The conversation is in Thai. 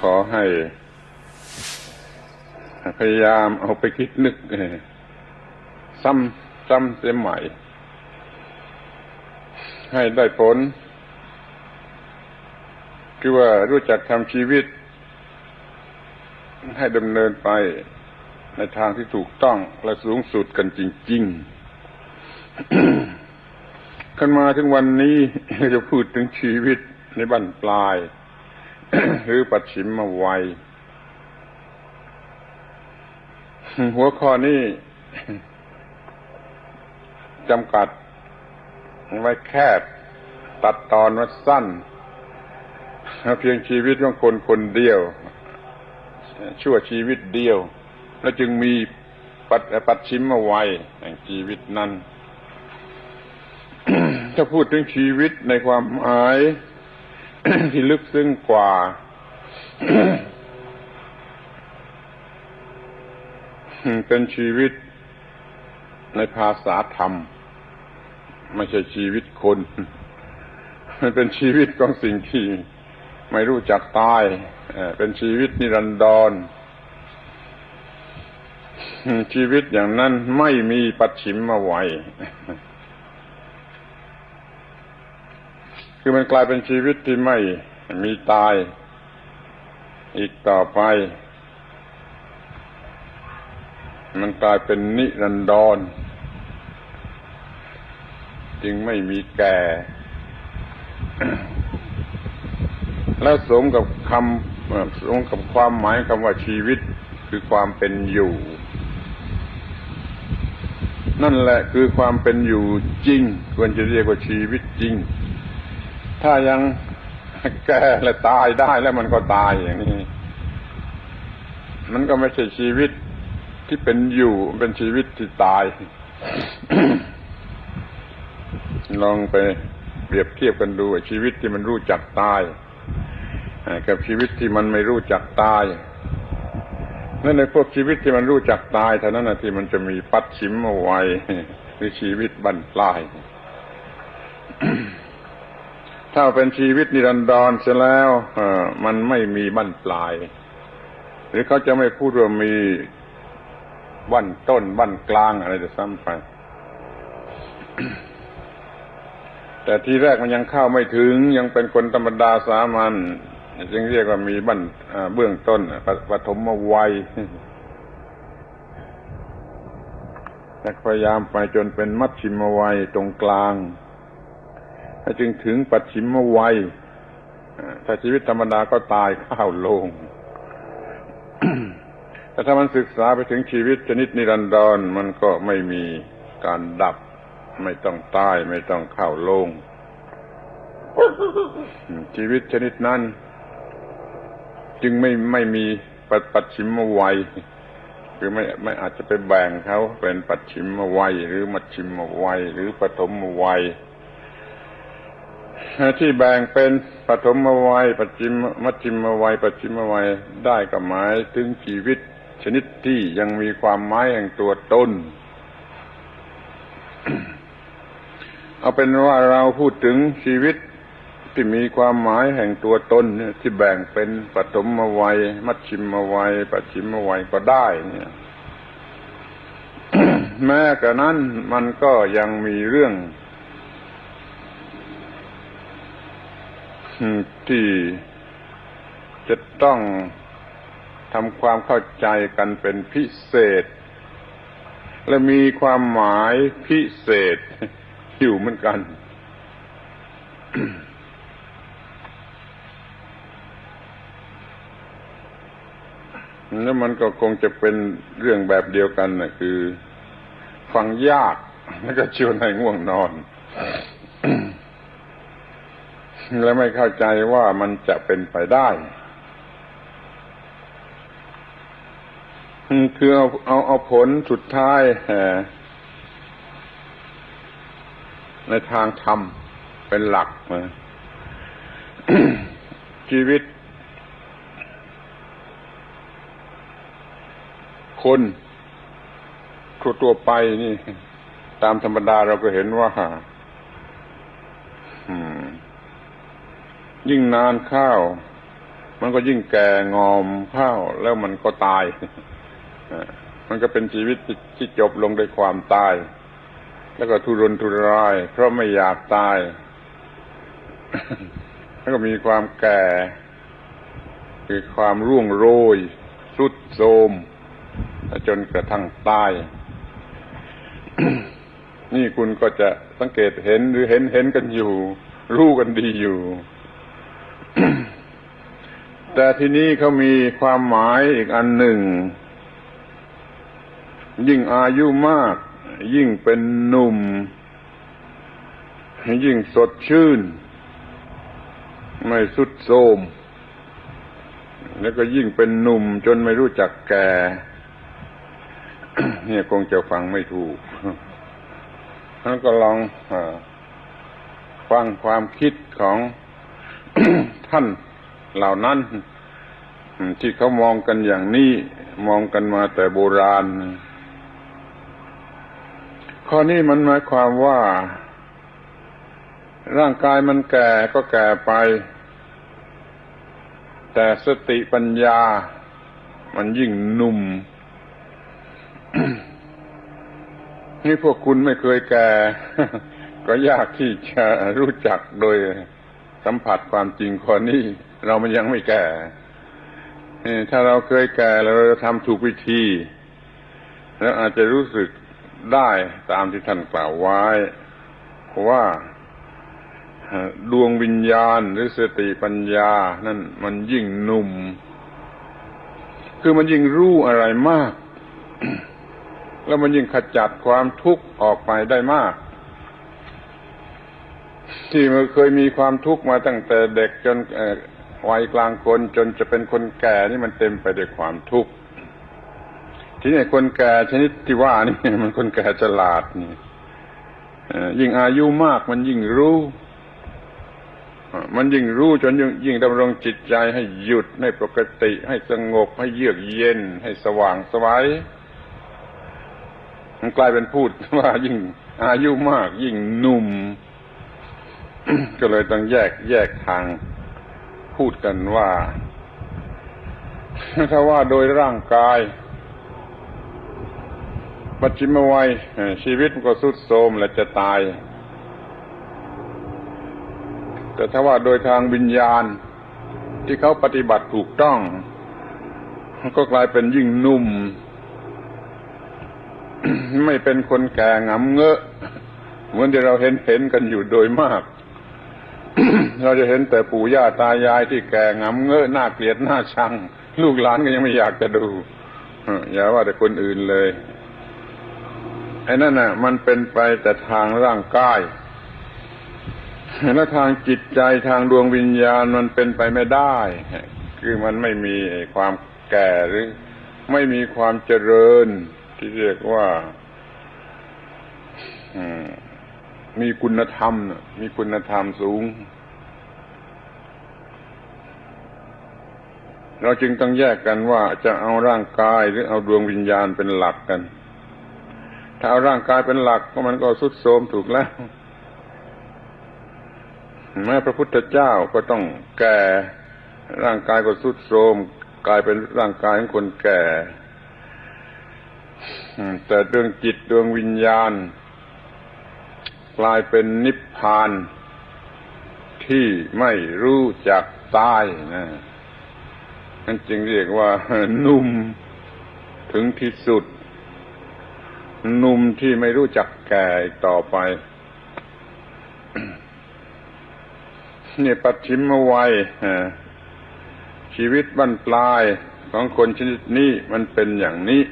ขอให้ พยายามเอาไปคิดนึกซ้ำซ้ำเสียใหม่ ให้ได้ผล คือว่ารู้จักทำชีวิต ให้ดำเนินไปในทางที่ถูกต้องและสูงสุดกันจริง ๆ ขึ้นมาถึงวันนี้จะพูดถึงชีวิตในบั้นปลาย หรือปัจฉิมมาวัย หัวข้อนี้จำกัดไว้แคบ ตัดตอนไว้สั้น เพียงชีวิตของคนคนเดียว ชั่วชีวิตเดียว แล้วจึงมีปัดปัดชิมมาไวแห่งชีวิตนั้น ถ้าพูดถึงชีวิตในความหมาย ที่ลึกซึ้งกว่าเป็นชีวิตในภาษาธรรม ไม่ใช่ชีวิตคน มันเป็นชีวิตของสิ่งที่ไม่รู้จักตายเป็นชีวิตนิรันดร ชีวิตอย่างนั้นไม่มีปัจฉิมมาไว คือมันกลายเป็นชีวิตที่ไม่มีตาย อีกต่อไป มันกลายเป็นนิรันดร จึงไม่มีแก่ แล้วสมกับคำสมกับความหมายคำว่าชีวิตคือความเป็นอยู่ นั่นแหละคือความเป็นอยู่จริง ควรจะเรียกว่าชีวิตจริง ถ้ายังแก่และตายได้แล้วมันก็ตายอย่างนี้ มันก็ไม่ใช่ชีวิตที่เป็นอยู่เป็นชีวิตที่ตาย ลองไปเปรียบเทียบกันดูชีวิตที่มันรู้จักตายกับชีวิตที่มันไม่รู้จักตายนั่นในพวกชีวิตที่มันรู้จักตายเท่านั้นนะที่มันจะมีปัดชิมมาไว้หรือชีวิตบั้นปลาย ถ้าเป็นชีวิตนิรันดรเสียแล้วมันไม่มีบั้นปลาย หรือเขาจะไม่พูดว่ามีบั้นต้นบั้นกลางอะไรจะซ้ำไป แต่ทีแรกมันยังเข้าไม่ถึงยังเป็นคนธรรมดาสามัญจึงเรียกว่ามีบั้นเบื้องต้นปปฐมวัยและพยายามไปจนเป็นมัชชิมวัยตรงกลาง ถ้าจึงถึงปัจฉิมวัยถ้าชีวิตธรรมดาก็ตายข้าวลง แต่ถ้ามันศึกษาไปถึงชีวิตชนิดนิรันดรมันก็ไม่มีการดับ ไม่ต้องตายไม่ต้องข้าโลง ชีวิตชนิดนั้น จึงไม่ไม่มีปัปัจฉิมวัยคือไม่ไม่อาจจะไปแบ่งเขาเป็นปัจฉิมวัยหรือมัชชิมวัยหรือปฐมวัย ที่แบ่งเป็นปฐมวัยปัจิมมัชชิมวัยปัจิมวัยได้ก็หมายถึงชีวิต ชนิดที่ยังมีความหมายแห่งตัวตนเอาเป็นว่าเราพูดถึงชีวิตที่มีความหมายแห่งตัวตนเนี่ยที่แบ่งเป็นปฐมวัย มัชชิมวัยปัจฉิมวัยก็ได้เนี่ยแม้กระนั้นมันก็ยังมีเรื่อง ที่จะต้องทำความเข้าใจกันเป็นพิเศษ และมีความหมายพิเศษอยู่เหมือนกัน แล้วมันก็คงจะเป็นเรื่องแบบเดียวกันนะคือ ฟังยากแล้วก็ชวนให้ง่วงนอน และไม่เข้าใจว่ามันจะเป็นไปได้คือเอาเอาเอาผลสุดท้ายในทางธรรมเป็นหลักนะชีวิต คนทั่วไปนี่ ตามธรรมดาเราก็เห็นว่า อืม ยิ่งนานข้าว มันก็ยิ่งแก่งอมเข้าแล้วมันก็ตายมันก็เป็นชีวิตที่จบลงด้วยความตาย แล้วก็ทุรนทุราย เพราะไม่อยากตาย แล้วก็มีความแก่ คือความร่วงโรยทรุดโทรมจนกระทั่งตาย นี่คุณก็จะสังเกตเห็นหรือเห็นเห็นกันอยู่ รู้กันดีอยู่ แต่ที่นี้เขามีความหมายอีกอันหนึ่ง ยิ่งอายุมาก ยิ่งเป็นหนุ่ม ยิ่งสดชื่น ไม่สุดโทมแล้วก็ยิ่งเป็นหนุ่มจนไม่รู้จักแก่เนี่ยคงจะฟังไม่ถูกท่านก็ลองอฟังความคิดของท่าน เหล่านั้น ที่เขามองกันอย่างนี้ มองกันมาแต่โบราณ ข้อนี้มันหมายความว่า ร่างกายมันแก่ก็แก่ไป แต่สติปัญญา มันยิ่งหนุ่มนี่พวกคุณไม่เคยแก่ ก็ยากที่จะรู้จักโดยสัมผัสความจริงข้อนี้ เรามันยังไม่แก่ถ้าเราเคยแก่แล้วเราทำถูกวิธี แล้วอาจจะรู้สึกได้ตามที่ท่านกล่าวไว้ว่าดวงวิญญาณหรือสติปัญญา นั่นมันยิ่งหนุ่ม คือมันยิ่งรู้อะไรมาก แล้วมันยิ่งขจัดความทุกข์ออกไปได้มาก ที่มันเคยมีความทุกข์มาตั้งแต่เด็กจน วัยกลางคนจนจะเป็นคนแก่นี่มันเต็มไปด้วยความทุกข์ทีนี้คนแก่ชนิดที่ว่านี่มันคนแก่ฉลาดนี่ยิ่งอายุมากมันยิ่งรู้มันยิ่งรู้จนยิ่งดำรงจิตใจให้หยุดให้ปกติ ให้สงบให้เยือกเย็น ให้สว่างสวัยมันกลายเป็นพูดว่ายิ่งอายุมากยิ่งหนุ่ม ก็เลยต้องแยกแยกทาง พูดกันว่า ถ้าว่าโดยร่างกาย ปัจจิมวัยชีวิตมันก็สุดโทรมและจะตาย แต่ถ้าว่าโดยทางวิญญาณ ที่เขาปฏิบัติถูกต้อง ก็กลายเป็นยิ่งนุ่ม ไม่เป็นคนแก่งำเงอะ เหมือนที่เราเห็นเห็นกันอยู่โดยมาก เราจะเห็นแต่ปู่ย่าตายายที่แก่งำเงอะหน้าเกลียดหน้าชัง ลูกหลานก็ยังไม่อยากจะดูอย่าว่าแต่คนอื่นเลยไอ้นั่นน่ะ มันเป็นไปแต่ทางร่างกายแล้วทางจิตใจทางดวงวิญญาณมันเป็นไปไม่ได้ คือมันไม่มีความแก่หรือ ไม่มีความเจริญ ที่เรียกว่ามีคุณธรรม มีคุณธรรมสูง เราจึงต้องแยกกันว่าจะเอาร่างกายหรือเอาดวงวิญญาณเป็นหลักกัน ถ้าเอาร่างกายเป็นหลักก็มันก็สุดโทรมถูกแล้วแม้พระพุทธเจ้าก็ต้องแก่ ร่างกายก็สุดโทรมกลายเป็นร่างกายของคนแก่แต่ดวงจิตดวงวิญญาณ กลายเป็นนิพพานที่ไม่รู้จักตายนะ นั่นจึงเรียกว่านุ่มถึงที่สุด นุ่มที่ไม่รู้จักแก่ต่อไปนี่ปัจฉิมวัยชีวิตบรรปลายของคนชนิดนี้มันเป็นอย่างนี้